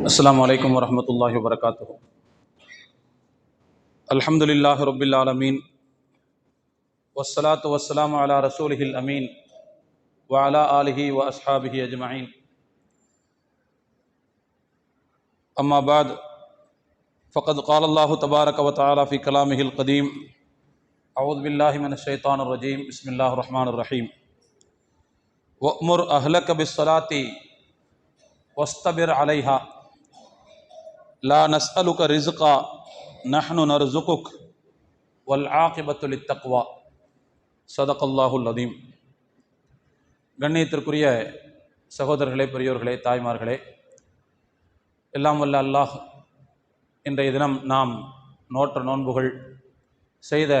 السلام علیکم ورحمۃ اللہ وبرکاتہ۔ الحمد للہ رب العالمین، والصلاة والسلام علی رسول الامین وعلی آلہ و اصحاب اجمعین۔ اما بعد، فقد قال اللہ تبارک و تعالی فی کلام القدیم، اعوذ باللہ من الشیطان الرجیم، بسم اللہ الرحمن الرحیم۔ وَأْمُرْ اہلک بِالصَّلَاةِ وصطبر علیہ லா நஸ்அலுக ரிசுகா நஹ்னு நர்சுகுக் வல் ஆகிபத்துலி தக்வா சதகல்லாஹுல் அதீம் கண்ணியத்திற்குரிய சகோதரர்களே பெரியோர்களே தாய்மார்களே எல்லாம் வல்ல அல்லாஹ் இன்றைய தினம் நாம் நோற்ற நோன்புகள் செய்த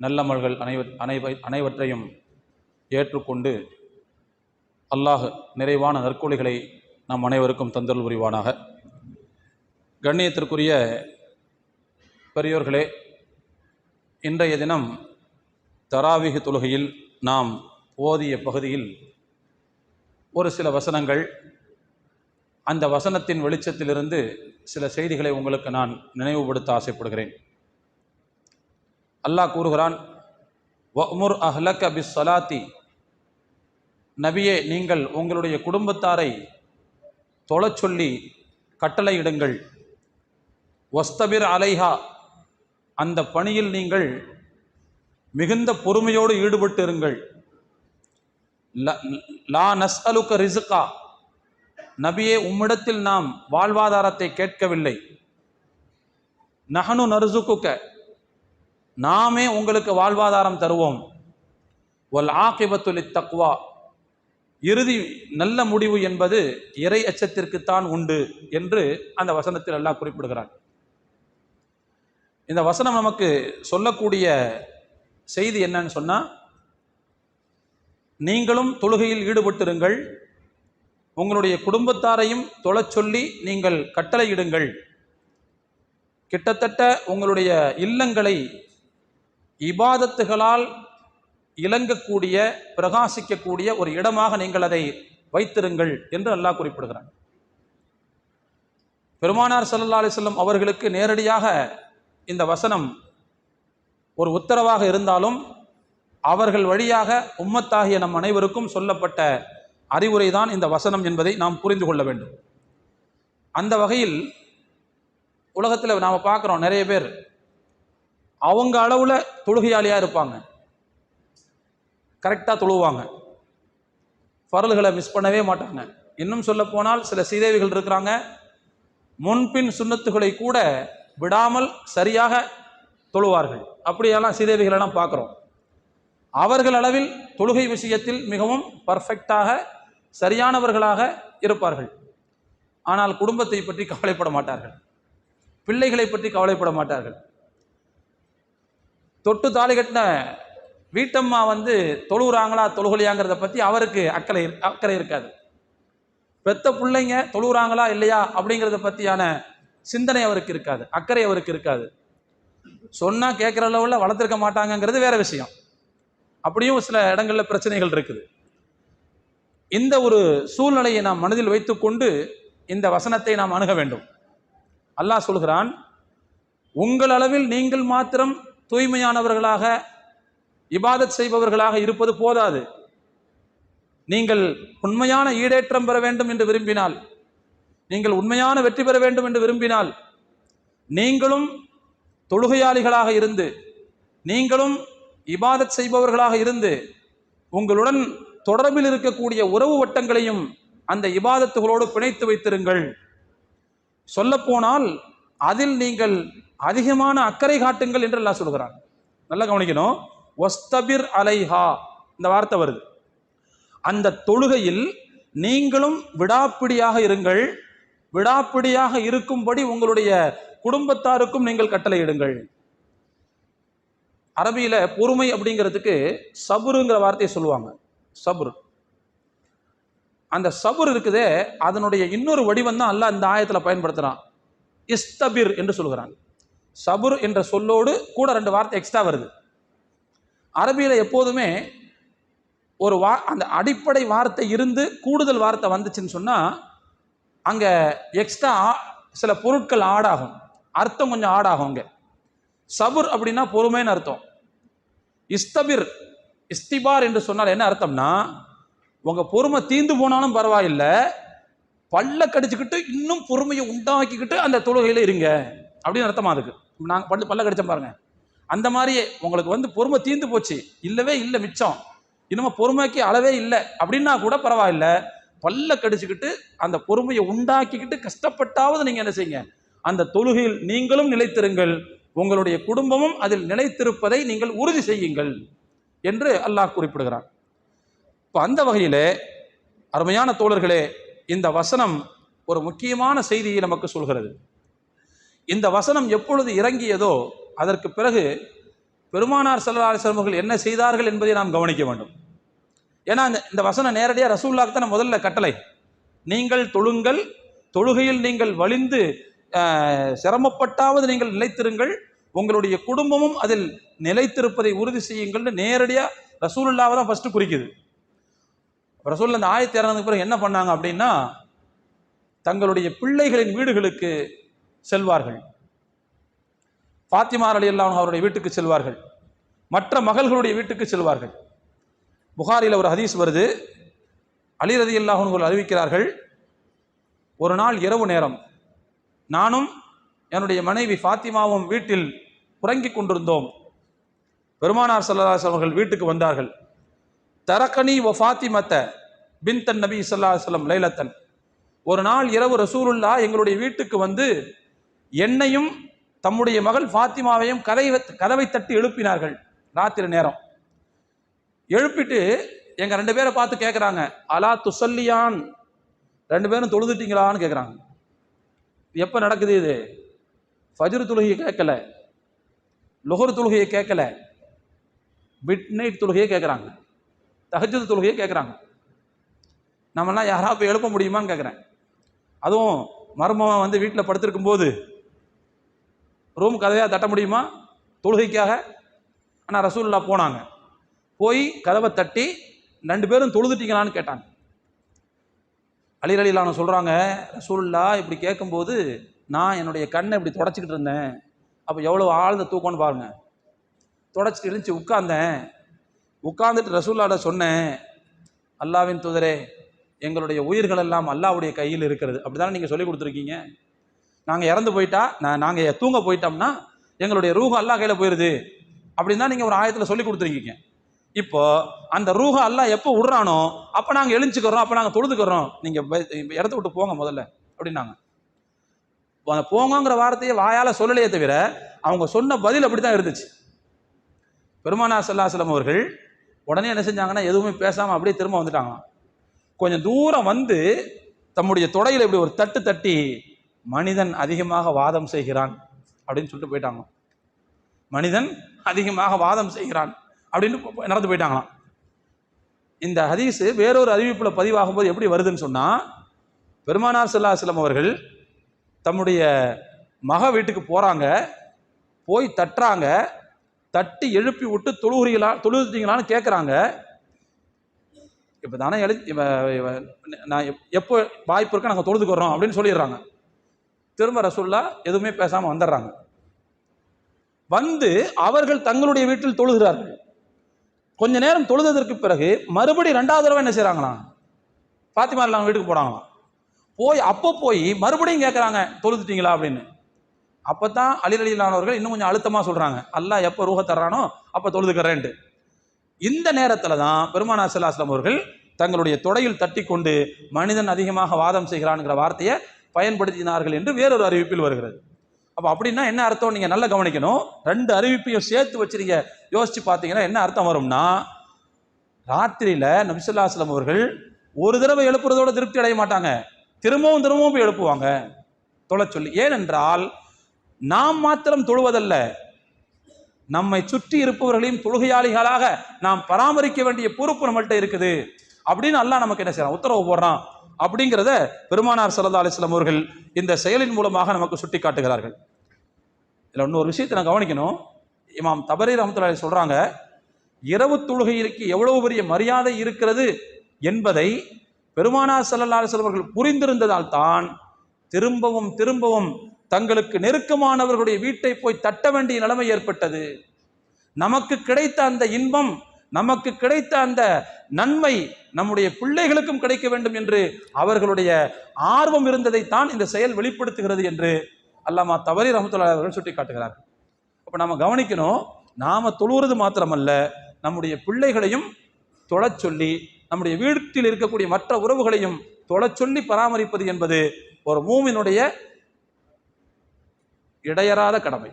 நல்லமல்கள் அனைவ அனைவ அனைவற்றையும் ஏற்றுக்கொண்டு அல்லாஹ் நிறைவான நற்கொலிகளை நாம் அனைவருக்கும் தந்தல் புரிவானாக. கண்ணியத்திற்குரிய பெரியோர்களே இன்றைய தினம் தராவிக தொழுகையில் நாம் ஓதிய பகுதியில் ஒரு சில வசனங்கள். அந்த வசனத்தின் வெளிச்சத்திலிருந்து சில செய்திகளை உங்களுக்கு நான் நினைவுபடுத்த ஆசைப்படுகிறேன். அல்லாஹ் கூறுகிறான் வமுர் அஹ்லக பிஸ் சலாத்தி நபியே நீங்கள் உங்களுடைய குடும்பத்தாரை தொழச் சொல்லி கட்டளையிடுங்கள். ஒஸ்தபிர் அலைஹா. அந்த பணியில் நீங்கள் மிகுந்த பொறுமையோடு ஈடுபட்டு இருங்கள் ல- லா நஸ்அலுக்க ரிசுகா நபியே உம்மிடத்தில் நாம் வாழ்வாதாரத்தை கேட்கவில்லை. நஹனு நர்சுக்குக்க நாமே உங்களுக்கு வாழ்வாதாரம் தருவோம். ஒல் ஆகிபத்துலி தக்வா. இறுதி நல்ல முடிவு என்பது இறை அச்சத்திற்குத்தான் உண்டு என்று அந்த வசனத்தில் எல்லாம் குறிப்பிடுகிறான். இந்த வசனம் நமக்கு சொல்லக்கூடிய செய்தி என்னன்னு சொன்னா நீங்களும் தொழுகையில் ஈடுபட்டிருங்கள் உங்களுடைய குடும்பத்தாரையும் தொழச் சொல்லி நீங்கள் கட்டளையிடுங்கள். கிட்டத்தட்ட உங்களுடைய இல்லங்களை இபாதத்துகளால் இலங்கக்கூடிய பிரகாசிக்கக்கூடிய ஒரு இடமாக நீங்கள் அதை வைத்திருங்கள் என்று அல்லாஹ் குறிப்பிடுகிறான். பெருமானார் சல்லா அலிஸ்லம் அவர்களுக்கு நேரடியாக இந்த வசனம் ஒரு உத்தரவாக இருந்தாலும் அவர்கள் வழியாக உம்மத்தாகிய நம் அனைவருக்கும் சொல்லப்பட்ட அறிவுரை தான் இந்த வசனம் என்பதை நாம் புரிந்து கொள்ள வேண்டும். அந்த வகையில் உலகத்தில் நாம் பார்க்குறோம் நிறைய பேர். அவங்க அளவில் தொழுகையாளியாக இருப்பாங்க. கரெக்டாக தொழுவாங்க. பரல்களை மிஸ் பண்ணவே மாட்டாங்க. இன்னும் சொல்லப்போனால் சில சீதேவிகள் இருக்கிறாங்க. முன்பின் சுண்ணத்துகளை கூட விடாமல் சரியாக தொழுவார்கள். அப்படியெல்லாம் சீதேவிகளெல்லாம் பார்க்குறோம். அவர்கள் அளவில் தொழுகை விஷயத்தில் மிகவும் பர்ஃபெக்டாக சரியானவர்களாக இருப்பார்கள். ஆனால் குடும்பத்தை பற்றி கவலைப்பட மாட்டார்கள். பிள்ளைகளை பற்றி கவலைப்பட மாட்டார்கள். தொட்டு தாலி கட்டின வீட்டம்மா வந்து தொழுகிறாங்களா தொழுகலையாங்கிறத பற்றி அவருக்கு அக்கறை அக்கறை இருக்காது. பெத்த பிள்ளைங்க தொழுகிறாங்களா இல்லையா அப்படிங்கிறத பற்றியான சிந்தனை அவருக்கு இருக்காது அக்கறை அவருக்கு இருக்காது. சொன்னால் கேட்குற அளவில் வளர்த்துருக்க மாட்டாங்கங்கிறது வேற விஷயம். அப்படியும் சில இடங்களில் பிரச்சனைகள் இருக்குது. இந்த ஒரு சூழ்நிலையை நாம் மனதில் வைத்துக்கொண்டு இந்த வசனத்தை நாம் அணுக வேண்டும். அல்லாஹ் சொல்கிறான் உங்கள் அளவில் நீங்கள் மாத்திரம் தூய்மையானவர்களாக இபாதத் செய்பவர்களாக இருப்பது போதாது. நீங்கள் உண்மையான ஈடேற்றம் பெற வேண்டும் என்று விரும்பினால் நீங்கள் உண்மையான வெற்றி பெற வேண்டும் என்று விரும்பினால் நீங்களும் தொழுகையாளிகளாக இருந்து நீங்களும் இபாதத் செய்பவர்களாக இருந்து உங்களுடன் தொடர்பில் இருக்கக்கூடிய உறவு வட்டங்களையும் அந்த இபாதத்துகளோடு பிணைத்து வைத்திருங்கள். சொல்லப்போனால் அதில் நீங்கள் அதிகமான அக்கறை காட்டுங்கள் என்று எல்லாம் சொல்கிறான். நல்லா கவனிக்கணும். ஒஸ்தபிர் அலைஹா இந்த வார்த்தை வருது. அந்த தொழுகையில் நீங்களும் விடாப்பிடியாக இருங்கள். விடாப்பிடியாக இருக்கும்படி உங்களுடைய குடும்பத்தாருக்கும் நீங்கள் கட்டளையிடுங்கள். அரபியில் பொறுமை அப்படிங்கிறதுக்கு சபுருங்கிற வார்த்தையை சொல்லுவாங்க. சபுர். அந்த சபுர் இருக்குதே அதனுடைய இன்னொரு வடிவம் தான் அல்லாஹ் இந்த ஆயத்தில் பயன்படுத்துகிறான் இஸ்தபிர் என்று சொல்கிறான் சபுர் என்ற சொல்லோடு கூட ரெண்டு வார்த்தை எக்ஸ்ட்ரா வருது. அரபியில் எப்போதுமே ஒரு வா அந்த அடிப்படை வார்த்தை இருந்து கூடுதல் வார்த்தை வந்துச்சுன்னு சொன்னால் அங்கே எக்ஸ்ட்ரா சில பொருட்கள் ஆடாகும் அர்த்தம் கொஞ்சம் ஆடாகும் அங்கே. சபுர் அப்படின்னா பொறுமைன்னு அர்த்தம். இஸ்தபிர் இஸ்திபார் என்று சொன்னால் என்ன அர்த்தம்னா உங்கள் பொறுமை தீந்து போனாலும் பரவாயில்லை பல்ல கடிச்சுக்கிட்டு இன்னும் பொறுமையை உண்டாக்கிக்கிட்டு அந்த தொழுகையில் இருங்க. அப்படின்னு அர்த்தமாக அதுக்கு. நாங்கள் பல்லு பல்ல கடிச்சோம் பாருங்க. அந்த மாதிரியே உங்களுக்கு வந்து பொறுமை தீந்து போச்சு. இல்லவே இல்லை மிச்சம். இன்னும் பொறுமைக்கு அளவே இல்லை. அப்படின்னா கூட பரவாயில்ல. பல்ல கடிச்சுக்கிட்டு அந்த பொறுமையை உண்டாக்கிக்கிட்டு கஷ்டப்பட்டாவது நீங்கள் என்ன செய்யுங்க? அந்த தொழுகையில் நீங்களும் நிலைத்திருங்கள். உங்களுடைய குடும்பமும் அதில் நிலைத்திருப்பதை நீங்கள் உறுதி செய்யுங்கள் என்று அல்லாஹ் குறிப்பிடுகிறார் இப்போ அந்த வகையிலே அருமையான தோழர்களே இந்த வசனம் ஒரு முக்கியமான செய்தியை நமக்கு சொல்கிறது. இந்த வசனம் எப்பொழுது இறங்கியதோ அதற்கு பிறகு பெருமானார் ஸல்லல்லாஹு அலைஹி என்ன செய்தார்கள் என்பதை நாம் கவனிக்க வேண்டும். ஏன்னா இந்த இந்த வசனம் நேரடியாக ரசூல்லாக்கு தான் முதல்ல கட்டளை. நீங்கள் தொழுங்கள் தொழுகையில் நீங்கள் வலிந்து சிரமப்பட்டாவது நீங்கள் நிலைத்திருங்கள் உங்களுடைய குடும்பமும் அதில் நிலைத்திருப்பதை உறுதி செய்யுங்கள்னு நேரடியாக ரசூலுல்லாவை தான் ஃபஸ்ட்டு குறிக்குது. ரசூல் அந்த ஆயத்தை இறந்ததுக்கு பிறகு என்ன பண்ணாங்க அப்படின்னா தங்களுடைய பிள்ளைகளின் வீடுகளுக்கு செல்வார்கள். ஃபாத்திமா அலி அல்லாஹ் அவருடைய வீட்டுக்கு செல்வார்கள். மற்ற மகள்களுடைய வீட்டுக்கு செல்வார்கள். புகாரில் ஒரு ஹதீஸ் வருது. அலி ரதி அல்லாஹர்கள் அறிவிக்கிறார்கள் ஒரு நாள் இரவு நேரம் நானும் என்னுடைய மனைவி ஃபாத்திமாவும் வீட்டில் உறங்கிக் கொண்டிருந்தோம். பெருமானார் சல்லாஸ் அவர்கள் வீட்டுக்கு வந்தார்கள். தரக்கனி ஒ ஃபாத்திமத்த பின் தன் நபி ஸல்லல்லாஹு அலைஹி லைலத்தன். ஒரு நாள் இரவு ரசூலுல்லா எங்களுடைய வீட்டுக்கு வந்து என்னையும் தம்முடைய மகள் ஃபாத்திமாவையும் கதை கதவை தட்டி எழுப்பினார்கள். ராத்திரி நேரம். எழுப்பிட்டு எங்க ரெண்டு பேரை பார்த்து கேட்குறாங்க அலா துசல்லியான். ரெண்டு பேரும் தொழுதுட்டீங்களான்னு கேட்குறாங்க எப்போ நடக்குது இது? ஃபஜ்ர் தொழுகையை கேட்கல. லுகர் தொழுகையை கேட்கல. மிட் நைட் தொழுகையை கேட்குறாங்க தஹஜ்ஜுத் தொழுகையை கேட்குறாங்க நம்மளாம் யாராவது போய் எழுப்ப முடியுமான்னு கேட்குறேன் அதுவும் மருமகன் வந்து வீட்டில் படுத்திருக்கும் போது ரூம் கதையாக தட்ட முடியுமா? தொழுகைக்காக. ஆனால் ரசூல்லா போனாங்க. போய் கதவை தட்டி ரெண்டு பேரும் தொழுதுட்டீங்களான்னு கேட்டாங்க. அலி அலிலான சொல்கிறாங்க ரசூல்லா இப்படி கேட்கும்போது நான் என்னுடைய கண்ணை இப்படி தொடச்சிக்கிட்டு இருந்தேன். அப்போ எவ்வளோ ஆழ்ந்த தூக்கம்னு பாருங்கள் தொடச்சிட்டு எழுந்துச்சு உட்கார்ந்தேன். உட்கார்ந்துட்டு ரசூல்லாட சொன்னேன் அல்லாவின் தூதரே எங்களுடைய உயிர்கள் எல்லாம் அல்லாவுடைய கையில் இருக்கிறது. அப்படி தானே நீங்கள் சொல்லி கொடுத்துருக்கீங்க? நாங்கள் இறந்து போயிட்டா நான் நாங்கள் தூங்க போயிட்டோம்னா எங்களுடைய ரூஹம் அல்லா கையில் போயிடுது அப்படின்னு தான் நீங்கள் ஒரு ஆயத்தில் சொல்லி கொடுத்துருக்கீங்க. இப்போ அந்த ரூஹ அல்லாஹ் எப்போ விடுறானோ அப்போ நாங்கள் எழுஞ்சிக்கிறோம் அப்போ நாங்கள் தொழுதுக்கிறோம். நீங்கள் இடத்த விட்டு போங்க முதல்ல அப்படின்னாங்க. அந்த போங்கங்கிற வார்த்தையை வாயால் சொல்லலையே தவிர அவங்க சொன்ன பதில் அப்படி தான் இருந்துச்சு பெருமானா சல்லாஹலம் அவர்கள் உடனே என்ன செஞ்சாங்கன்னா எதுவுமே பேசாமல் அப்படியே திரும்ப வந்துட்டாங்க கொஞ்சம் தூரம் வந்து தம்முடைய தொடையில் இப்படி ஒரு தட்டு தட்டி மனிதன் அதிகமாக வாதம் செய்கிறான் அப்படின்னு சொல்லிட்டு போயிட்டாங்க மனிதன் அதிகமாக வாதம் செய்கிறான். அப்படின்னு நடந்து போயிட்டாங்களாம். இந்த ஹதீஸு வேறொரு அறிவிப்பில் பதிவாகும் போது எப்படி வருதுன்னு சொன்னால் பெருமானார் ஸல்லல்லாஹு அவர்கள் தம்முடைய மக வீட்டுக்கு போகிறாங்க போய் தட்டுறாங்க தட்டி எழுப்பி விட்டு தொழுகிறீங்களா தொழுதுட்டீங்களான்னு கேட்குறாங்க இப்போ தானே எழு நான் எப்- எப்போ வாய்ப்பு இருக்கா நாங்கள் தொழுதுக்கிறோம் அப்படின்னு சொல்லிடுறாங்க. திரும்ப ரசூல்லா எதுவுமே பேசாமல் வந்துடுறாங்க. வந்து அவர்கள் தங்களுடைய வீட்டில் தொழுகிறார்கள். கொஞ்ச நேரம் தொழுததற்கு பிறகு மறுபடி ரெண்டாவது தடவை என்ன செய்கிறாங்களாம் பாத்திமா இல்லாமல் வீட்டுக்கு போனாங்களாம். போய் அப்போ போய் மறுபடியும் கேட்குறாங்க தொழுதுட்டீங்களா? அப்படின்னு. அப்போ தான் அலிரலிலானவர்கள் இன்னும் கொஞ்சம் அழுத்தமாக சொல்கிறாங்க அல்லா எப்போ ரூஹ தர்றானோ அப்போ தொழுதுக்கிறேன்ட்டு. இந்த நேரத்தில் தான் பெருமானா செல்லாஸ்லம் அவர்கள் தங்களுடைய தொடையில் தட்டி கொண்டு மனிதன் அதிகமாக வாதம் செய்கிறான்ங்கிற வார்த்தையை பயன்படுத்தினார்கள் என்று வேறொரு அறிவிப்பில் வருகிறது. அப்போ அப்படின்னா என்ன அர்த்தம்? நீங்கள் நல்லா கவனிக்கணும். ரெண்டு அறிவிப்பையும் சேர்த்து வச்சிருக்க யோசிச்சு பார்த்தீங்கன்னா என்ன அர்த்தம் வரும்னா ராத்திரியில் நபிசுல்லாஸ்லம் அவர்கள் ஒரு தடவை எழுப்புறதோட திருப்தி அடைய மாட்டாங்க. திரும்பவும் திரும்பவும் போய் எழுப்புவாங்க. தொலை சொல்லி. ஏனென்றால் நாம் மாத்திரம் தொழுவதல்ல. நம்மை சுற்றி இருப்பவர்களையும் தொழுகையாளிகளாக நாம் பராமரிக்க வேண்டிய பொறுப்பு நம்மள்கிட்ட இருக்குது. அப்படின்னு அல்லா நமக்கு என்ன செய்யறான் உத்தரவு போடுறான். அப்படிங்கிறத பெருமானார் சல்லா அலிஸ்லாம் அவர்கள் இந்த செயலின் மூலமாக நமக்கு சுட்டி காட்டுகிறார்கள் இதில் இன்னொரு விஷயத்தை நான் கவனிக்கணும். இமாம் தபரி ரஹமத்துல்லாஹி சொல்கிறாங்க இரவு தொழுகைக்கு எவ்வளவு பெரிய மரியாதை இருக்கிறது என்பதை பெருமானார் சல்லா அலைஹி அவர்கள் புரிந்திருந்ததால் தான் திரும்பவும் திரும்பவும் தங்களுக்கு நெருக்கமானவர்களுடைய வீட்டை போய் தட்ட வேண்டிய நிலைமை ஏற்பட்டது. நமக்கு கிடைத்த அந்த இன்பம் நமக்கு கிடைத்த அந்த நன்மை நம்முடைய பிள்ளைகளுக்கும் கிடைக்க வேண்டும் என்று அவர்களுடைய ஆர்வம் இருந்ததைத்தான் இந்த செயல் வெளிப்படுத்துகிறது என்று அல்லாமா தவறி ரஹமத்துல்லா அவர்கள் சுட்டி காட்டுகிறார் அப்போ நாம் கவனிக்கணும் நாம் தொழுவது மாத்திரமல்ல நம்முடைய பிள்ளைகளையும் தொழச் சொல்லி நம்முடைய வீட்டில் இருக்கக்கூடிய மற்ற உறவுகளையும் தொழச் சொல்லி பராமரிப்பது என்பது ஒரு மூமினுடைய இடையறாத கடமை.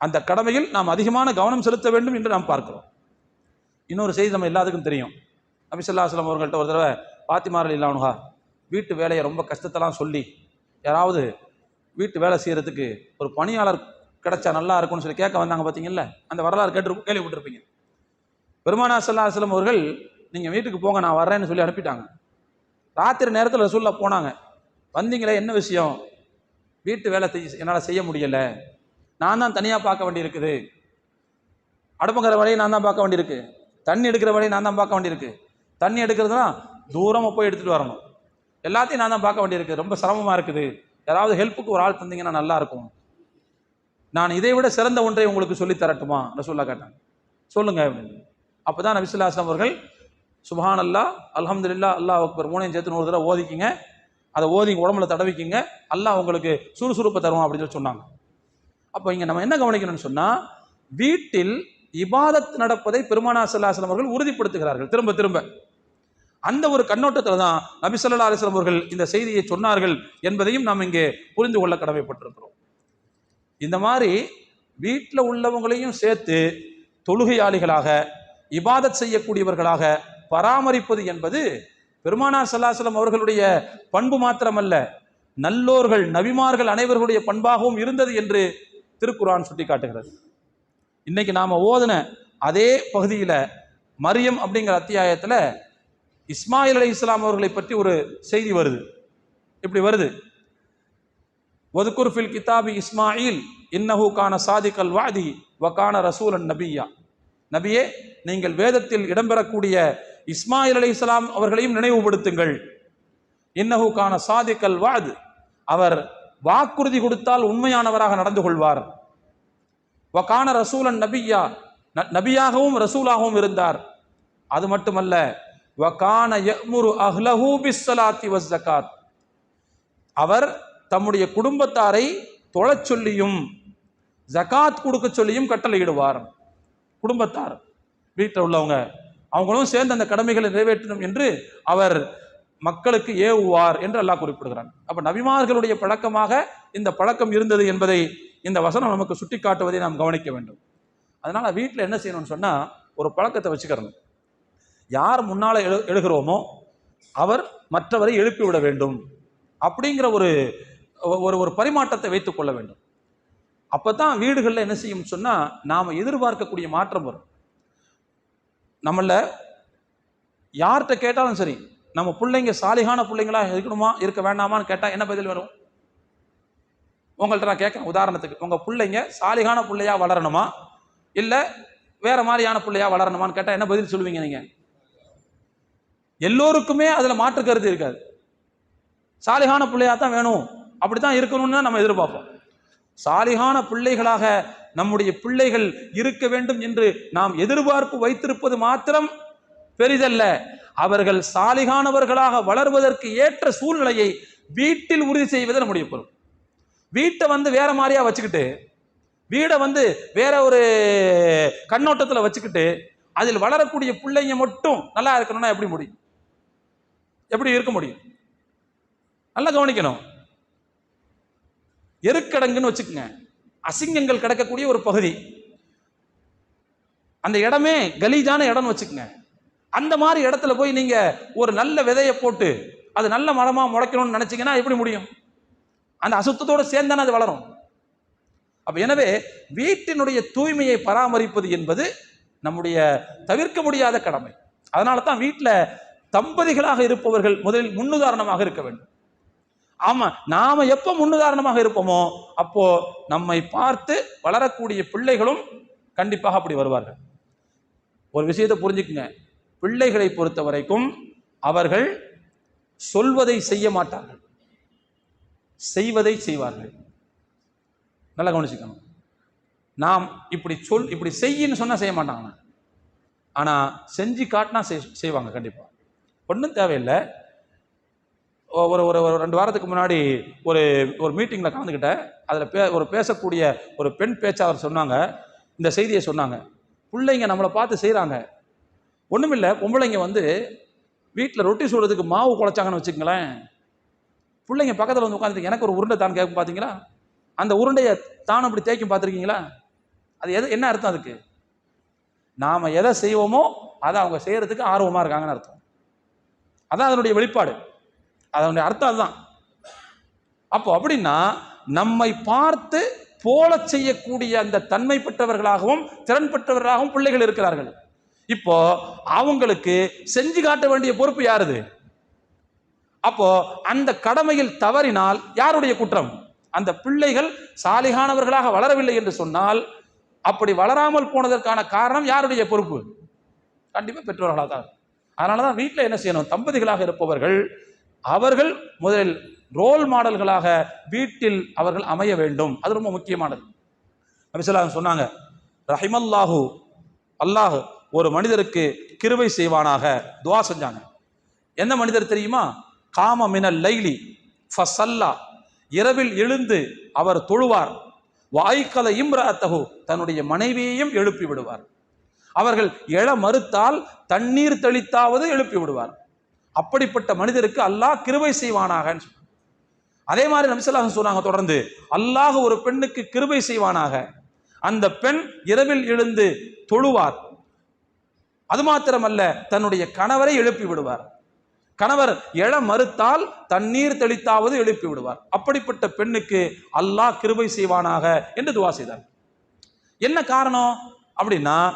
அந்த கடமையில் நாம் அதிகமான கவனம் செலுத்த வேண்டும் என்று நாம் பார்க்கிறோம். இன்னொரு செய்தி நம்ம எல்லாத்துக்கும் தெரியும். நபிசல்லாஸ்லாம் அவர்கள்ட்ட ஒரு தடவை பாத்திமாரல் இல்லாமனுகா வீட்டு வேலையை ரொம்ப கஷ்டத்தெல்லாம் சொல்லி யாராவது வீட்டு வேலை செய்கிறதுக்கு ஒரு பணியாளர் கிடைச்சா நல்லா இருக்கும்னு சொல்லி கேட்க வந்தாங்க பார்த்தீங்கல்ல? அந்த வரலாறு கேட்டு கேள்விப்பட்டிருப்பீங்க. பெருமானா சல்லாஹலம் அவர்கள் நீங்கள் வீட்டுக்கு போங்க நான் வர்றேன்னு சொல்லி அனுப்பிட்டாங்க. ராத்திரி நேரத்தில் ரசூல்லா போனாங்க. வந்தீங்களே என்ன விஷயம்? வீட்டு வேலை என்னால் செய்ய முடியலை. நான் தான் தனியாக பார்க்க வேண்டியிருக்குது. அடுப்புங்கிற வரையும் நான் தான் பார்க்க வேண்டியிருக்கு. தண்ணி எடுக்கிற வேலையை நான் தான் பார்க்க வேண்டியிருக்கு. தண்ணி எடுக்கிறதுனா தூரமாக போய் எடுத்துகிட்டு வரணும். எல்லாத்தையும் நான் தான் பார்க்க வேண்டியிருக்கு. ரொம்ப சிரமமாக இருக்குது. யாராவது ஹெல்ப்புக்கு ஒரு ஆள் தந்தீங்கன்னா நல்லா இருக்கும். நான் இதை விட சிறந்த ஒன்றை உங்களுக்கு சொல்லி தரட்டுமா? ரசூல்லா கேட்டாங்க. சொல்லுங்க அப்படின்னு. அப்போ தான் நபிசுல்லாஸ்லாம் அவர்கள் சுபஹான் அல்லா அலமதுல்லா அல்லாஹ் அக்பர் மூணையும் சேர்த்து நூறு தடவை ஓதிக்கிங்க. அதை ஓதி உடம்புல தடவிக்கிங்க. அல்லாஹ் உங்களுக்கு சுறுசுறுப்பை தருவோம் அப்படின்னு சொல்லி சொன்னாங்க. அப்போ இங்கே நம்ம என்ன கவனிக்கணும்னு சொன்னால் வீட்டில் இபாதத் நடப்பதை பெருமானா சல்லாஹலம் அவர்கள் உறுதிப்படுத்துகிறார்கள். திரும்ப திரும்ப. அந்த ஒரு கண்ணோட்டத்தில் தான் நபி சொல்லா அலிஸ்லாம் அவர்கள் இந்த செய்தியை சொன்னார்கள் என்பதையும் நாம் இங்கே புரிந்து கொள்ள கடமைப்பட்டிருக்கிறோம். இந்த மாதிரி வீட்டில் உள்ளவங்களையும் சேர்த்து தொழுகையாளிகளாக இபாதத் செய்யக்கூடியவர்களாக பராமரிப்பது என்பது பெருமானா சல்லாஹலம் அவர்களுடைய பண்பு மாத்திரமல்ல நல்லோர்கள் நபிமார்கள் அனைவர்களுடைய பண்பாகவும் இருந்தது என்று திருக்குரான் சுட்டி இன்னைக்கு நாம் ஓதுன அதே பகுதியில் மரியம் அப்படிங்கிற அத்தியாயத்தில் இஸ்மாயில் அலி இஸ்லாம் அவர்களை பற்றி ஒரு செய்தி வருது. இப்படி வருது? ஒதுக்குர் ஃபில் கிதாபி இஸ்மாயில் இன்னஹு கான சாதிக்கல் வாதி வக்கான ரசூலன் நபியா. நபியே நீங்கள் வேதத்தில் இடம்பெறக்கூடிய இஸ்மாயில் அலி இஸ்லாம் அவர்களையும் நினைவுபடுத்துங்கள். இன்னஹு கான சாதிக்கல் வாது அவர் வாக்குறுதி கொடுத்தால் உண்மையானவராக நடந்து கொள்வார். வக்கான ரசூலன் நபியா நபியாகவும் ரசூலாகவும் இருந்தார். அது மட்டுமல்ல வக்கான யமுரு அஹ்லஹூ பிஸ்ஸலாத்தி வஸ் ஜகாத் அவர் தம்முடைய குடும்பத்தாரை தொழச் சொல்லியும் ஜகாத் கொடுக்க சொல்லியும் கட்டளையிடுவார். குடும்பத்தார் வீட்டில் உள்ளவங்க அவங்களும் சேர்ந்து அந்த கடமைகளை நிறைவேற்றணும் என்று அவர் மக்களுக்கு ஏவுவார் என்று அல்லாஹ் குறிப்பிடுகிறான். அப்ப நபிமார்களுடைய பழக்கமாக இந்த பழக்கம் இருந்தது என்பதை இந்த வசனம் நமக்கு சுட்டி காட்டுவதை நாம் கவனிக்க வேண்டும். அதனால் வீட்டில் என்ன செய்யணும்னு சொன்னால் ஒரு பழக்கத்தை வச்சுக்கிறணும். யார் முன்னால் எழு எழுகிறோமோ அவர் மற்றவரை எழுப்பி விட வேண்டும். அப்படிங்கிற ஒரு ஒரு ஒரு பரிமாற்றத்தை வைத்துக் கொள்ள வேண்டும். அப்பதான் வீடுகளில் என்ன செய்யும் சொன்னால் நாம் எதிர்பார்க்கக்கூடிய மாற்றம் வரும். நம்மள யார்கிட்ட கேட்டாலும் சரி நம்ம பிள்ளைங்க சாலிகான பிள்ளைங்களா இருக்கணுமா இருக்க வேண்டாமான்னு கேட்டால் என்ன பதில் வரும்? உங்கள்கிட்ட நான் கேட்குறேன் உதாரணத்துக்கு. உங்கள் பிள்ளைங்க சாலிகான பிள்ளையாக வளரணுமா? இல்லை வேற மாதிரியான பிள்ளையாக வளரணுமான்னு கேட்டால் என்ன பதில் சொல்லுவீங்க நீங்கள் எல்லோருக்குமே அதில் மாற்று கருத்து இருக்காது. சாலிகான பிள்ளையாக தான் வேணும். அப்படி தான் இருக்கணும்னு தான் நம்ம எதிர்பார்ப்போம். சாலிகான பிள்ளைகளாக நம்முடைய பிள்ளைகள் இருக்க வேண்டும் என்று நாம் எதிர்பார்ப்பு வைத்திருப்பது மாத்திரம் பெரிதல்ல. அவர்கள் சாலிகானவர்களாக வளர்வதற்கு ஏற்ற சூழ்நிலையை வீட்டில் உறுதி செய்வது நம்முடைய பொருள் வீட்டை வந்து வேற மாதிரியா வச்சுக்கிட்டு வீடை வந்து வேற ஒரு கண்ணோட்டத்தில் வச்சுக்கிட்டு அதில் வளரக்கூடிய பிள்ளைங்க மட்டும் நல்லா இருக்கணும்னா எப்படி முடியும்? எப்படி இருக்க முடியும்? நல்லா கவனிக்கணும். எருக்கடங்குன்னு வச்சுக்கோங்க. அசிங்கங்கள் கிடக்கக்கூடிய ஒரு பகுதி. அந்த இடமே கலீஜான இடம்னு வச்சுக்கோங்க. அந்த மாதிரி இடத்துல போய் நீங்க ஒரு நல்ல விதையை போட்டு அது நல்ல மரமா முளைக்கணும்னு நினைச்சீங்கன்னா எப்படி முடியும்? அந்த அசுத்தத்தோடு சேர்ந்தானே அது வளரும். அப்போ எனவே வீட்டினுடைய தூய்மையை பராமரிப்பது என்பது நம்முடைய தவிர்க்க முடியாத கடமை. அதனால தான் வீட்டில் தம்பதிகளாக இருப்பவர்கள் முதலில் முன்னுதாரணமாக இருக்க வேண்டும். ஆமாம் நாம எப்போ முன்னுதாரணமாக இருப்போமோ அப்போ நம்மை பார்த்து வளரக்கூடிய பிள்ளைகளும் கண்டிப்பாக அப்படி வருவார்கள். ஒரு விஷயத்தை புரிஞ்சுக்குங்க. பிள்ளைகளை பொறுத்த வரைக்கும் அவர்கள் சொல்வதை செய்ய மாட்டார்கள். செய்வதை செய்வார்கள். நல்லா கவனிச்சுக்கணும். நாம் இப்படி சொல் இப்படி செய்யின்னு சொன்னால் செய்ய மாட்டாங்க. ஆனால் செஞ்சு காட்டினா செய்- செய்வாங்க கண்டிப்பாக ஒன்றும் தேவையில்லை. ஒரு ஒரு ஒரு ரெண்டு வாரத்துக்கு முன்னாடி ஒரு ஒரு மீட்டிங்கில் கலந்துக்கிட்டேன். அதில் பே ஒரு பேசக்கூடிய ஒரு பெண் பேச்சாளர் சொன்னாங்க. இந்த செய்தியை சொன்னாங்க. பிள்ளைங்க நம்மளை பார்த்து செய்கிறாங்க ஒன்றுமில்லை பொம்பளைங்க வந்து வீட்டில் ரொட்டி சுடுறதுக்கு மாவு குழைச்சாங்கன்னு வச்சுக்கங்களேன். பிள்ளைங்க பக்கத்தில் வந்து உட்காந்துட்டு எனக்கு ஒரு உருண்டை தான் கேட்கும் பார்த்தீங்களா அந்த உருண்டையை தானும் அப்படி தேய்க்கும் பார்த்துருக்கீங்களா அது எது என்ன அர்த்தம் அதுக்கு? நாம் எதை செய்வோமோ அதை அவங்க செய்கிறதுக்கு ஆர்வமாக இருக்காங்கன்னு அர்த்தம். அதான் அதனுடைய வெளிப்பாடு. அதனுடைய அர்த்தம் அதுதான். அப்போ அப்படின்னா நம்மை பார்த்து போல செய்யக்கூடிய அந்த தன்மை பெற்றவர்களாகவும் திறன் பெற்றவர்களாகவும் பிள்ளைகள் இருக்கிறார்கள். இப்போ அவங்களுக்கு செஞ்சு காட்ட வேண்டிய பொறுப்பு யாருது? அப்போ அந்த கடமையில் தவறினால் யாருடைய குற்றம்? அந்த பிள்ளைகள் சாலிகானவர்களாக வளரவில்லை என்று சொன்னால் அப்படி வளராமல் போனதற்கான காரணம் யாருடைய பொறுப்பு? கண்டிப்பாக பெற்றோர்களாக தான். அதனால தான் வீட்டில் என்ன செய்யணும்? தம்பதிகளாக இருப்பவர்கள் அவர்கள் முதலில் ரோல் மாடல்களாக வீட்டில் அவர்கள் அமைய வேண்டும். அது ரொம்ப முக்கியமானது. நபிசல்லாம் சொன்னாங்க ரஹிமல்லாஹு அல்லாஹு ஒரு மனிதருக்கு கிருவை செய்வானாக. துவா செஞ்சாங்க. எந்த மனிதர் தெரியுமா? காம மினல் லைலி ஃபசல்லா. இரவில் எழுந்து அவர் தொழுவார். வாய்க்கல இம்ராத்தகு தன்னுடைய மனைவியையும் எழுப்பி விடுவார். அவர்கள் எழ மறுத்தால் தண்ணீர் தெளித்தாவது எழுப்பி விடுவார். அப்படிப்பட்ட மனிதருக்கு அல்லாஹ் கிருபை செய்வானாக அதே மாதிரி நம்சலாக சொன்னாங்க தொடர்ந்து அல்லாஹ் ஒரு பெண்ணுக்கு கிருபை செய்வானாக. அந்த பெண் இரவில் எழுந்து தொழுவார். அது மாத்திரமல்ல தன்னுடைய கணவரை எழுப்பி விடுவார். கணவர் எழ மறுத்தால் தண்ணீர் தெளித்தாவது எழுப்பி விடுவார். அப்படிப்பட்ட பெண்ணுக்கு அல்லாஹ் கிருபை செய்வானாக என்று துவா செய்தார். என்ன காரணம்? அப்படின்னா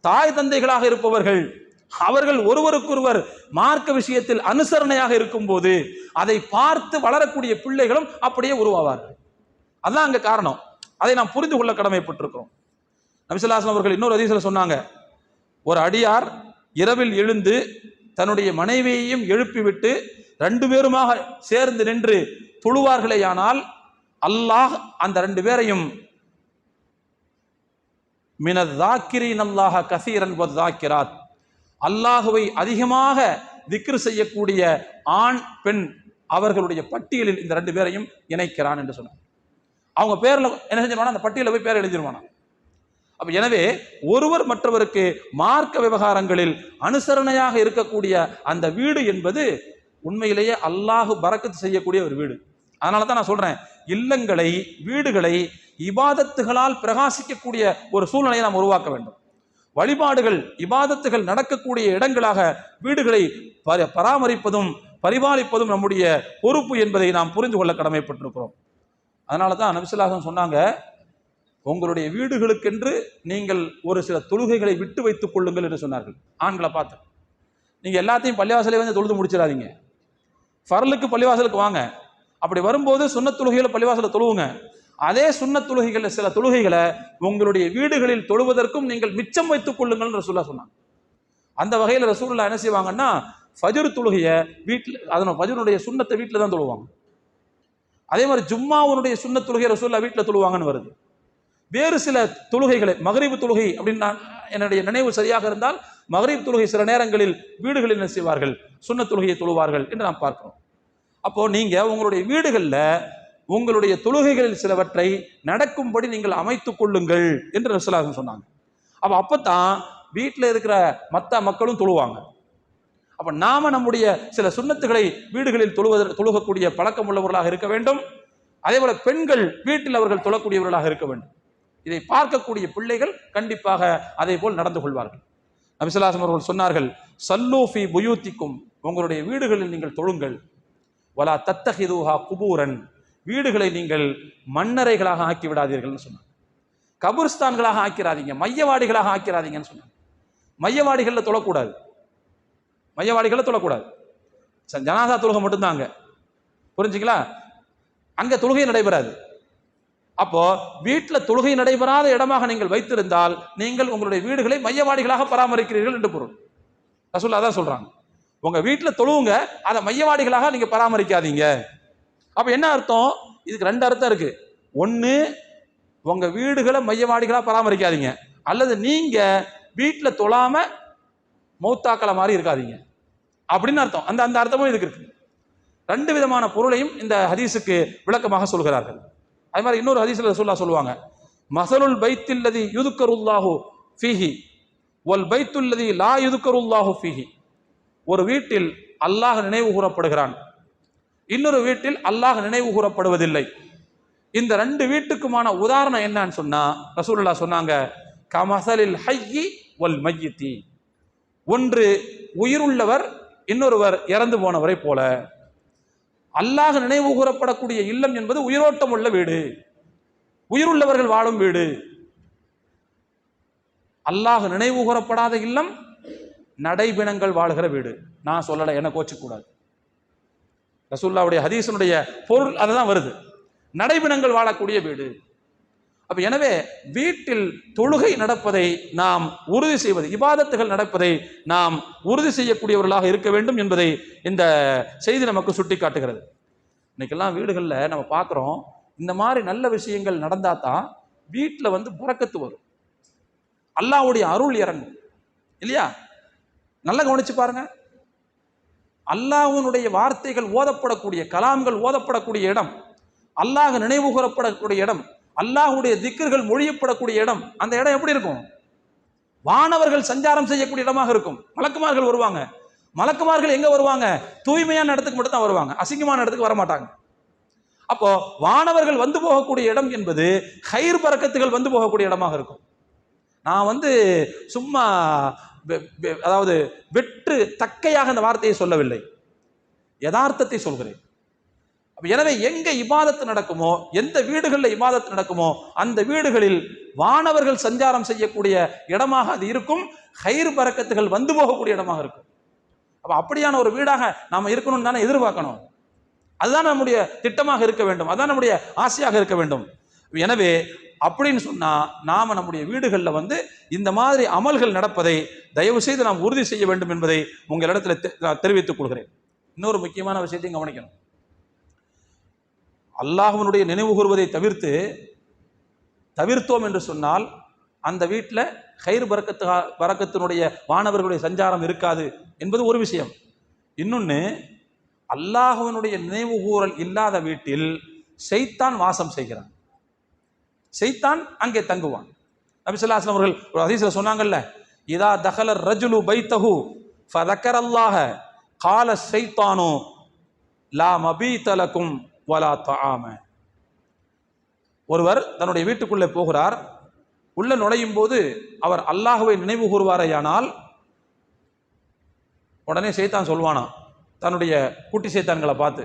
தாய் தந்தைகளாக இருப்பவர்கள் அவர்கள் ஒருவருக்கொருவர் மார்க்க விஷயத்தில் அனுசரணையாக இருக்கும்போது அதை பார்த்து வளரக்கூடிய பிள்ளைகளும் அப்படியே உருவாவார்கள். அதான் அங்க காரணம். அதை நாம் புரிந்து கொள்ள கடமைப்பட்டிருக்கிறோம். நபிசுல்லாஸ்லாம் அவர்கள் இன்னொரு அதிசல சொன்னாங்க ஒரு அடியார் இரவில் எழுந்து தன்னுடைய மனைவியையும் எழுப்பிவிட்டு ரெண்டு பேருமாக சேர்ந்து நின்று தொழுவார்களேயானால் அல்லாஹ் அந்த ரெண்டு பேரையும் மினதாக்கிரின் அல்லாஹ கசீரன் தாக்கிராத் அல்லாஹுவை அதிகமாக திக்ரு செய்யக்கூடிய ஆண் பெண் அவர்களுடைய பட்டியலில் இந்த ரெண்டு பேரையும் இணைக்கிறான் என்று சொன்னார் அவங்க பேரில் என்ன செஞ்சிருவானா? அந்த பட்டியலில் போய் பேர் எழுதிருவானா? அப்போ எனவே ஒருவர் மற்றவருக்கு மார்க்க விவகாரங்களில் அனுசரணையாக இருக்கக்கூடிய அந்த வீடு என்பது உண்மையிலேயே அல்லாஹு பறக்கத்து செய்யக்கூடிய ஒரு வீடு. அதனால தான் நான் சொல்கிறேன் இல்லங்களை வீடுகளை இபாதத்துகளால் பிரகாசிக்கக்கூடிய ஒரு சூழ்நிலையை நாம் உருவாக்க வேண்டும். வழிபாடுகள் இபாதத்துகள் நடக்கக்கூடிய இடங்களாக வீடுகளை பராமரிப்பதும் பரிபாலிப்பதும் நம்முடைய பொறுப்பு என்பதை நாம் புரிந்து கொள்ள கடமைப்பட்டிருக்கிறோம். அதனால தான் நபிசுல்லாசன் சொன்னாங்க உங்களுடைய வீடுகளுக்கென்று நீங்கள் ஒரு சில தொழுகைகளை விட்டு வைத்துக் கொள்ளுங்கள் என்று சொன்னார்கள். ஆண்களை பார்த்து. நீங்கள் எல்லாத்தையும் பள்ளிவாசலே வந்து தொழுது முடிச்சிடாதீங்க. ஃபர்லுக்கு பள்ளிவாசலுக்கு வாங்க. அப்படி வரும்போது சுண்ணத் தொழுகைகளை பள்ளிவாசலில் தொழுவுங்க. அதே சுண்ணத் தொழுகைகளில் சில தொழுகைகளை உங்களுடைய வீடுகளில் தொழுவதற்கும் நீங்கள் மிச்சம் வைத்துக் கொள்ளுங்கள் ரசூல்லா சொன்னாங்க. அந்த வகையில் ரசூல்லா என்ன செய்வாங்கன்னா ஃபஜ்ர் தொழுகையை வீட்டில் அதன ஃபஜ்ருடைய சுண்ணத்தை வீட்டில் தான் தொழுவாங்க. அதே மாதிரி ஜும்மாவுனுடைய சுண்ண தொழுகை ரசூல்லா வீட்டில் தொழுவாங்கன்னு வருது. வேறு சில தொழுகைகளை மகரிபு தொழுகை அப்படின்னு நான் என்னுடைய நினைவு சரியாக இருந்தால் மகரிப் தொழுகை சில நேரங்களில் வீடுகளில் என்ன செய்வார்கள்? சுண்ண தொழுகையை தொழுவார்கள் என்று நாம் பார்க்கிறோம். அப்போ நீங்க உங்களுடைய வீடுகளில் உங்களுடைய தொழுகைகளில் சிலவற்றை நடக்கும்படி நீங்கள் அமைத்துக் கொள்ளுங்கள் என்று ரசூலாக சொன்னாங்க. அப்போ அப்பதான் வீட்டில் இருக்கிற மற்ற மக்களும் தொழுவாங்க. அப்போ நாம நம்முடைய சில சுண்ணத்துகளை வீடுகளில் தொழுவதற்கு தொழுகக்கூடிய பழக்கம் உள்ளவர்களாக இருக்க வேண்டும். அதே போல் பெண்கள் வீட்டில் அவர்கள் தொழக்கூடியவர்களாக இருக்க வேண்டும். இதை பார்க்கக்கூடிய பிள்ளைகள் கண்டிப்பாக அதே போல் நடந்து கொள்வார்கள். நபிசுல்லாசம் அவர்கள் சொன்னார்கள் சல்லூஃபி புயூத்திக்கும் உங்களுடைய வீடுகளில் நீங்கள் தொழுங்கள். வலா தத்தஹிதுஹா குபூரன் வீடுகளை நீங்கள் மன்னரைகளாக ஆக்கி விடாதீர்கள்னு சொன்னாங்க. கபுர்ஸ்தான்களாக ஆக்கிறாதீங்க மையவாடிகளாக ஆக்கிறாதீங்கன்னு சொன்னாங்க. மையவாடிகளில் தொழக்கூடாது. மையவாடிகளில் தொழக்கூடாது. ச- ஜனாதா தொழுகை மட்டும்தான் புரிஞ்சுங்களா? அங்கே தொழுகை நடைபெறாது. அப்போ வீட்டில் தொழுகை நடைபெறாத இடமாக நீங்கள் வைத்திருந்தால் நீங்கள் உங்களுடைய வீடுகளை மையவாடிகளாக பராமரிக்கிறீர்கள் என்று பொருள். ரசூல்லா தான் சொல்றாங்க. உங்க வீட்டில் தொழுவுங்க அதை மையவாடிகளாக நீங்க பராமரிக்காதீங்க. அப்ப என்ன அர்த்தம்? இதுக்கு ரெண்டு அர்த்தம் இருக்கு. ஒன்று உங்க வீடுகளை மையவாடிகளாக பராமரிக்காதீங்க. அல்லது நீங்க வீட்டில் தொழாம மௌத்தாக்களை மாதிரி இருக்காதீங்க. அப்படின்னு அர்த்தம். அந்த அந்த அர்த்தமும் இதுக்கு இருக்கு. ரெண்டு விதமான பொருளையும் இந்த ஹதீஸுக்கு விளக்கமாக சொல்கிறார்கள். அது மாதிரி இன்னொரு ஹதீஸ்ல ரசூல்லா சொல்லுவாங்க. மசலுல் பைத்தில்லதி யுதுக்கருல்லாஹு ஃபிஹி ஒல் பைத்துல்லதி லா யுதுக்கருல்லாஹு ஃபிஹி. ஒரு வீட்டில் அல்லாஹ் நினைவு கூறப்படுகிறான். இன்னொரு வீட்டில் அல்லாஹ் நினைவு கூறப்படுவதில்லை. இந்த ரெண்டு வீட்டுக்குமான உதாரணம் என்னன்னு சொன்னா ரசூல்லா சொன்னாங்க கமசலில் ஹையி ஒல் மையத்தி ஒன்று உயிருள்ளவர் இன்னொருவர் இறந்து போனவரை போல. அல்லாஹ் நினைவு கூறப்படக்கூடிய இல்லம் என்பது உயிரோட்டம் உள்ள வீடு. உயிருள்ளவர்கள் வாழும் வீடு. அல்லாஹ் நினைவு கூறப்படாத இல்லம் நடைபிணங்கள் வாழ்கிற வீடு. நான் சொல்லலை என்ன கோச்சிக்கூடாது ரசூல்லாவுடைய ஹதீசனுடைய பொருள் அதுதான் வருது. நடைபிணங்கள் வாழக்கூடிய வீடு. அப்ப எனவே வீட்டில் தொழுகை நடப்பதை நாம் உறுதி செய்வது இபாதத்துகள் நடப்பதை நாம் உறுதி செய்யக்கூடியவர்களாக இருக்க வேண்டும் என்பதை இந்த செய்தி நமக்கு சுட்டி காட்டுகிறது இன்னைக்கெல்லாம் வீடுகளில் நம்ம பார்க்குறோம் இந்த மாதிரி நல்ல விஷயங்கள் நடந்தால் தான் வீட்டில் வந்து புறக்கத்து வரும். அல்லாஹ்வுடைய அருள் இறங்கும். இல்லையா? நல்லா கவனிச்சு பாருங்க. அல்லாஹ்வினுடைய வார்த்தைகள் ஓதப்படக்கூடிய கலாம்கள் ஓதப்படக்கூடிய இடம் அல்லாஹ் நினைவு கூறப்படக்கூடிய இடம் அல்லாஹுடைய திக்கர்கள் மொழியப்படக்கூடிய இடம் அந்த இடம் எப்படி இருக்கும்? வானவர்கள் சஞ்சாரம் செய்யக்கூடிய இடமாக இருக்கும். மலக்குமார்கள் வருவாங்க. மலக்குமார்கள் எங்க வருவாங்க? தூய்மையான இடத்துக்கு மட்டும் தான் வருவாங்க. அசிங்கமான இடத்துக்கு வர மாட்டாங்க அப்போ வானவர்கள் வந்து போகக்கூடிய இடம் என்பது ஹைர் பறக்கத்துகள் வந்து போகக்கூடிய இடமாக இருக்கும். நான் வந்து சும்மா வெ- அதாவது வெற்று தக்கையாக அந்த வார்த்தையை சொல்லவில்லை. யதார்த்தத்தை சொல்கிறேன். எனவே எங்க இபாதத்து நடக்குமோ எந்த வீடுகளில் இபாதத்து நடக்குமோ அந்த வீடுகளில் வானவர்கள் சஞ்சாரம் செய்யக்கூடிய இடமாக அது இருக்கும் ஹயிர் பறக்கத்துகள் வந்து போகக்கூடிய இடமாக இருக்கும். அப்ப அப்படியான ஒரு வீடாக நாம இருக்கணும்னு தானே எதிர்பார்க்கணும். அதுதான் நம்முடைய திட்டமாக இருக்க வேண்டும் அதுதான் நம்முடைய ஆசையாக இருக்க வேண்டும். எனவே அப்படின்னு சொன்னா நாம நம்முடைய வீடுகளில் வந்து இந்த மாதிரி அமல்கள் நடப்பதை தயவு செய்து நாம் உறுதி செய்ய வேண்டும் என்பதை உங்களிடத்தில் தெ- தெரிவித்துக் கொள்கிறேன். இன்னொரு முக்கியமான விஷயத்தையும் கவனிக்கணும். அல்லாஹ்வினுடைய நினைவு கூறுவதை தவிர்த்து தவிர்த்தோம் என்று சொன்னால் அந்த வீட்டில் கயிறு பறக்கத்து பறக்கத்தினுடைய வானவர்களுடைய சஞ்சாரம் இருக்காது என்பது ஒரு விஷயம். இன்னொன்று அல்லாஹுவனுடைய நினைவு கூறல் இல்லாத வீட்டில் செய்தான் வாசம் செய்கிறான். செய்தான் அங்கே தங்குவான். நபி ஸல்லல்லாஹு அவர்கள் ஒரு ஹதீஸ்ல சொன்னாங்கல்ல இதா தஹல ரஜுலு பைத்தஹு ஃபதக்கர் அல்லாஹ கால செய்தானோ லா மபீதலக்கும் வலா தாம. ஒருவர் தன்னுடைய வீட்டுக்குள்ளே போகிறார். உள்ள நுழையும் போது அவர் அல்லாஹுவை நினைவு கூறுவாரையானால் உடனே சைத்தான் சொல்வானா தன்னுடைய குட்டி சைத்தான்களை பார்த்து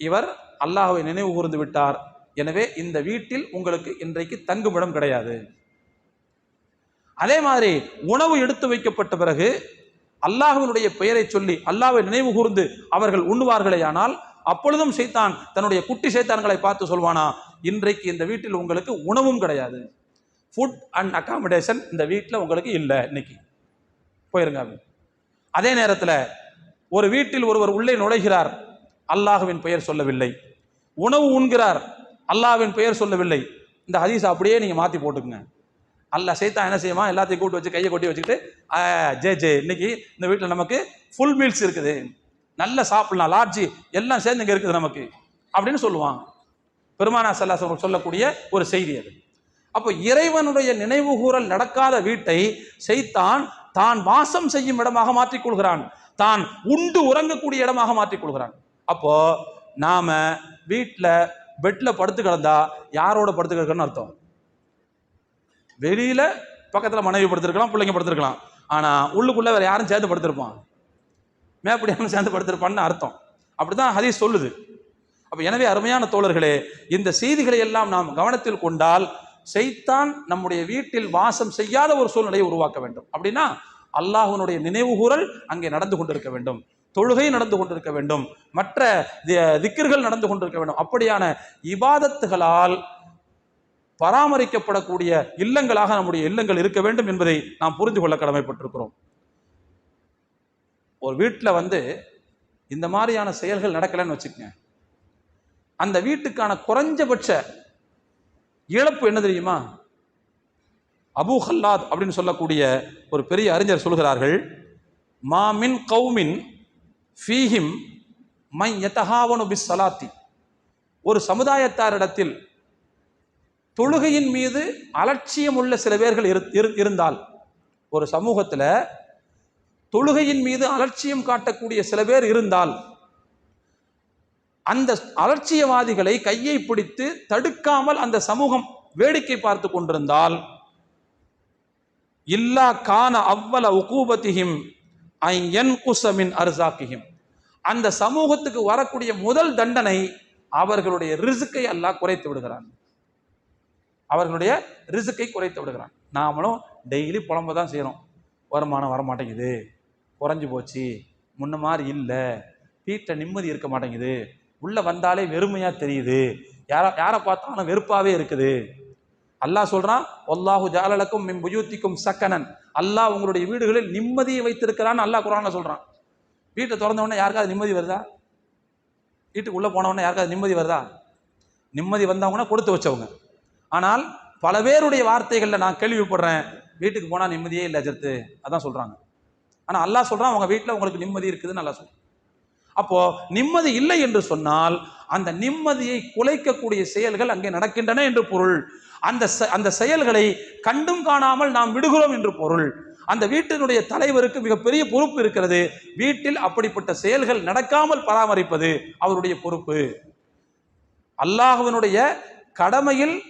இவர் அல்லாஹுவை நினைவு கூர்ந்து விட்டார். எனவே இந்த வீட்டில் உங்களுக்கு இன்றைக்கு தங்குமிடம் கிடையாது. அதே மாதிரி உணவு எடுத்து வைக்கப்பட்ட பிறகு அல்லாஹுவினுடைய பெயரை சொல்லி அல்லாவை நினைவு கூர்ந்து அவர்கள் உண்ணுவார்களேயானால் அப்பொழுதும் சைத்தான் தன்னுடைய குட்டி சைத்தான்களை பார்த்து சொல்வானா இன்றைக்கு இந்த வீட்டில் உங்களுக்கு உணவும் கிடையாது. ஃபுட் அண்ட் அகாமடேஷன் இந்த வீட்டில் உங்களுக்கு இல்லை இன்னைக்கு. போயிருங்க அதே நேரத்தில் ஒரு வீட்டில் ஒருவர் உள்ளே நுழைகிறார் அல்லாஹுவின் பெயர் சொல்லவில்லை. உணவு உண்கிறார் அல்லாஹ்வின் பெயர் சொல்லவில்லை. இந்த ஹதீஸ் அப்படியே நீங்கள் மாற்றி போட்டுக்குங்க. அல்ல சைத்தான் என்ன செய்யுமா? எல்லாத்தையும் கூட்டு வச்சு கையை கொட்டி வச்சுக்கிட்டு ஜே ஜே இன்னைக்கு இந்த வீட்டில் நமக்கு ஃபுல் மீல்ஸ் இருக்குது. நல்ல சாப்பிடலாம் லாட்ஜி எல்லாம் சேர்ந்து இங்கே இருக்குது நமக்கு. அப்படின்னு சொல்லுவாங்க. பெருமானா சல்லாஸ் அவர்கள் சொல்லக்கூடிய ஒரு செய்தி அது. அப்போ இறைவனுடைய நினைவுகூறல் நடக்காத வீட்டை செய்தான் தான் வாசம் செய்யும் இடமாக மாற்றிக் கொள்கிறான். தான் உண்டு உறங்கக்கூடிய இடமாக மாற்றிக் கொள்கிறான். அப்போ நாம வீட்டில் பெட்டில் படுத்து கிடந்தா யாரோட படுத்து கிடக்குன்னு அர்த்தம்? வெளியில பக்கத்தில் மனைவி படுத்திருக்கலாம் பிள்ளைங்க படுத்திருக்கலாம். ஆனால் உள்ளுக்குள்ளே வேற யாரும் சேர்ந்து படுத்திருப்பான். மேப்படியான சேர்ந்து படுத்திருப்பான்னு அர்த்தம். அப்படிதான் ஹதீஸ் சொல்லுது. அப்ப எனவே அருமையான தோழர்களே இந்த செய்திகளை எல்லாம் நாம் கவனத்தில் கொண்டால் செய்தான் நம்முடைய வீட்டில் வாசம் செய்யாத ஒரு சூழ்நிலையை உருவாக்க வேண்டும். அப்படின்னா அல்லாஹனுடைய நினைவுகூரல் அங்கே நடந்து கொண்டிருக்க வேண்டும். தொழுகை நடந்து கொண்டிருக்க வேண்டும். மற்ற திக்கர்கள் நடந்து கொண்டிருக்க வேண்டும். அப்படியான இபாதத்துகளால் பராமரிக்கப்படக்கூடிய இல்லங்களாக நம்முடைய இல்லங்கள் இருக்க வேண்டும் என்பதை நாம் புரிந்து கொள்ள கடமைப்பட்டிருக்கிறோம். ஒரு வீட்டில் வந்து இந்த மாதிரியான செயல்கள் நடக்கலைன்னு வச்சுக்கங்க. அந்த வீட்டுக்கான குறைஞ்சபட்ச இழப்பு என்ன தெரியுமா? அபூ ஹல்லாத் அப்படின்னு சொல்லக்கூடிய ஒரு பெரிய அறிஞர் சொல்கிறார்கள் மாமின் கௌமின் ஃபீஹிம் மை யதஹாவனு பிஸ் சலாத்தி. ஒரு சமுதாயத்தாரிடத்தில் தொழுகையின் மீது அலட்சியம் உள்ள சில பேர்கள் இரு- இருந்தால் ஒரு சமூகத்தில் தொழுகையின் மீது அலட்சியம் காட்டக்கூடிய சில பேர் இருந்தால் அந்த அலட்சியவாதிகளை கையை பிடித்து தடுக்காமல் அந்த சமூகம் வேடிக்கை பார்த்து கொண்டிருந்தால் இல்லா கான அவ்வள உகூபத்திகிம் ஐயன் குசமின் அர்சாக்கிஹிம். அந்த சமூகத்துக்கு வரக்கூடிய முதல் தண்டனை அவர்களுடைய ரிசுக்கை அல்லாஹ் குறைத்து விடுகிறான். அவர்களுடைய ரிசுக்கை குறைத்து விடுகிறான். நாமளும் டெய்லி புலம்ப தான் செய்கிறோம் வருமானம் வர மாட்டேங்குது குறைஞ்சி போச்சு. முன்ன மாதிரி இல்லை. வீட்டில் நிம்மதி இருக்க மாட்டேங்குது. உள்ளே வந்தாலே வெறுமையாக தெரியுது. யாரை யாரை பார்த்தாலும் வெறுப்பாகவே இருக்குது. அல்லாஹ் சொல்கிறான் ஒல்லாஹு ஜாலலக்கும் மிம் புயூத்திக்கும் சக்கனன். அல்லாஹ் உங்களுடைய வீடுகளில் நிம்மதியை வைத்திருக்கிறான்னு அல்லாஹ் குரானில் சொல்கிறான் வீட்டை திறந்தவொடனே யாருக்காவது நிம்மதி வருதா? வீட்டுக்குள்ளே போனவொடனே யாருக்காவது நிம்மதி வருதா? நிம்மதி வந்தவங்கன்னா கொடுத்து வச்சவங்க. ஆனால் பல பேருடைய வார்த்தைகளில் நான் கேள்விப்படுறேன். வீட்டுக்கு போனால் நிம்மதியே இல்லை அஜர்த்து அதான் சொல்கிறாங்க ஆனால் அல்லாஹ் சொல்கிறான் அவங்க வீட்டில் உங்களுக்கு நிம்மதி இருக்குதுன்னு நல்லா சொல்றான். அப்போ நிம்மதி இல்லை என்று சொன்னால் அந்த நிம்மதியை குலைக்கக்கூடிய செயல்கள் அங்கே நடக்கின்றன என்று பொருள். அந்த செ- அந்த செயல்களை கண்டும் காணாமல் நாம் விடுகிறோம் என்று பொருள். அந்த வீட்டினுடைய தலைவருக்கு மிகப்பெரிய பொறுப்பு இருக்கிறது. வீட்டில் அப்படிப்பட்ட செயல்கள் நடக்காமல் பராமரிப்பது அவருடைய பொறுப்பு. அல்லாஹுவனுடைய கடமையில்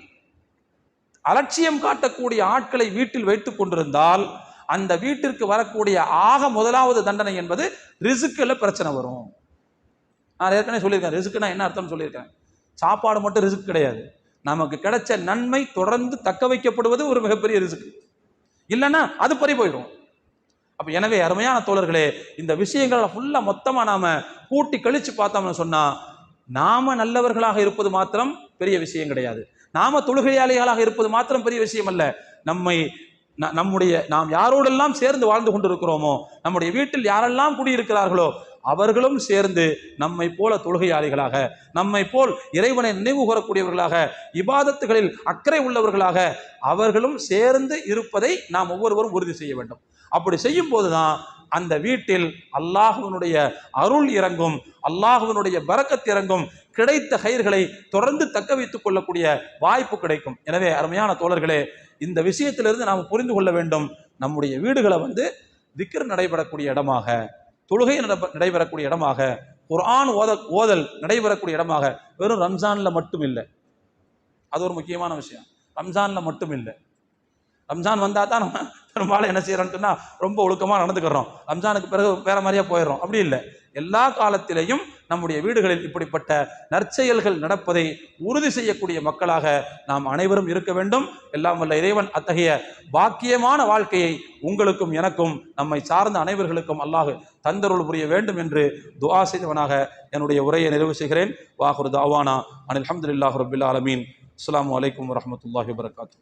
அலட்சியம் காட்டக்கூடிய ஆட்களை வீட்டில் வைத்துக் கொண்டிருந்தால் அந்த வீட்டிற்கு வரக்கூடிய ஆக முதலாவது தண்டனை என்பது ரிசுக்கில் பிரச்சனை வரும். நான் ஏற்கனவே சொல்லியிருக்கேன். ரிசுக்குனா என்ன அர்த்தம்னு சொல்லியிருக்கேன். சாப்பாடு மட்டும் ரிசுக் கிடையாது. நமக்கு கிடைச்ச நன்மை தொடர்ந்து தக்க வைக்கப்படுவது ஒரு மிகப்பெரிய ரிசுக்கு. இல்லைன்னா அது பறி போயிடும். அப்ப எனவே அருமையான தோழர்களே இந்த விஷயங்களை ஃபுல்லா மொத்தமா நாம கூட்டி கழிச்சு பார்த்தோம்னு சொன்னா நாம நல்லவர்களாக இருப்பது மாத்திரம் பெரிய விஷயம் கிடையாது. நாம தொழுகையாளிகளாக இருப்பது மாத்திரம் பெரிய விஷயம் அல்ல. நம்மை நம்முடைய நாம் யாரோடெல்லாம் சேர்ந்து வாழ்ந்து கொண்டிருக்கிறோமோ நம்முடைய வீட்டில் யாரெல்லாம் குடியிருக்கிறார்களோ அவர்களும் சேர்ந்து நம்மை போல தொழுகையாளிகளாக நம்மை போல் இறைவனை நினைவு கூறக்கூடியவர்களாக இபாதத்துகளில் அக்கறை உள்ளவர்களாக அவர்களும் சேர்ந்து இருப்பதை நாம் ஒவ்வொருவரும் உறுதி செய்ய வேண்டும். அப்படி செய்யும் போதுதான் அந்த வீட்டில் அல்லாஹுவனுடைய அருள் இறங்கும் அல்லாஹுவனுடைய பரக்கத் இறங்கும் கிடைத்த கயிர்களை தொடர்ந்து தக்க வைத்துக் கொள்ளக்கூடிய வாய்ப்பு கிடைக்கும். எனவே அருமையான தோழர்களே இந்த விஷயத்திலிருந்து நாம் புரிந்து கொள்ள வேண்டும். நம்முடைய வீடுகளை வந்து திக்கர் நடைபெறக்கூடிய இடமாக தொழுகை நடைபெறக்கூடிய இடமாக குரான் ஓத ஓதல் நடைபெறக்கூடிய இடமாக வெறும் ரம்ஜானில் மட்டும் இல்லை. அது ஒரு முக்கியமான விஷயம். ரம்ஜானில் மட்டும் இல்லை. ரம்ஜான் வந்தா தான் நம்ம பெரும்பாலும் என்ன செய்யறோம்னா ரொம்ப ஒழுக்கமாக நடந்துக்கிறோம். ரம்ஜானுக்கு பிறகு வேற மாதிரியா போயிடுறோம். அப்படி இல்லை. எல்லா காலத்திலையும் நம்முடைய வீடுகளில் இப்படிப்பட்ட நற்செயல்கள் நடப்பதை உறுதி செய்யக்கூடிய மக்களாக நாம் அனைவரும் இருக்க வேண்டும். எல்லாம் வல்ல இறைவன் அத்தகைய பாக்கியமான வாழ்க்கையை உங்களுக்கும் எனக்கும் நம்மை சார்ந்த அனைவர்களுக்கும் அல்லாஹு தந்தருள் புரிய வேண்டும் என்று துவா செய்தவனாக என்னுடைய உரையை நிறைவு செய்கிறேன். வாஹுர் தாவானா அனில் அஹமதுல்லாஹ் ரபில் ஆலமீன். அஸ்லாம் அலைக்கும் வரமத்துல்லாஹி வரகாத்து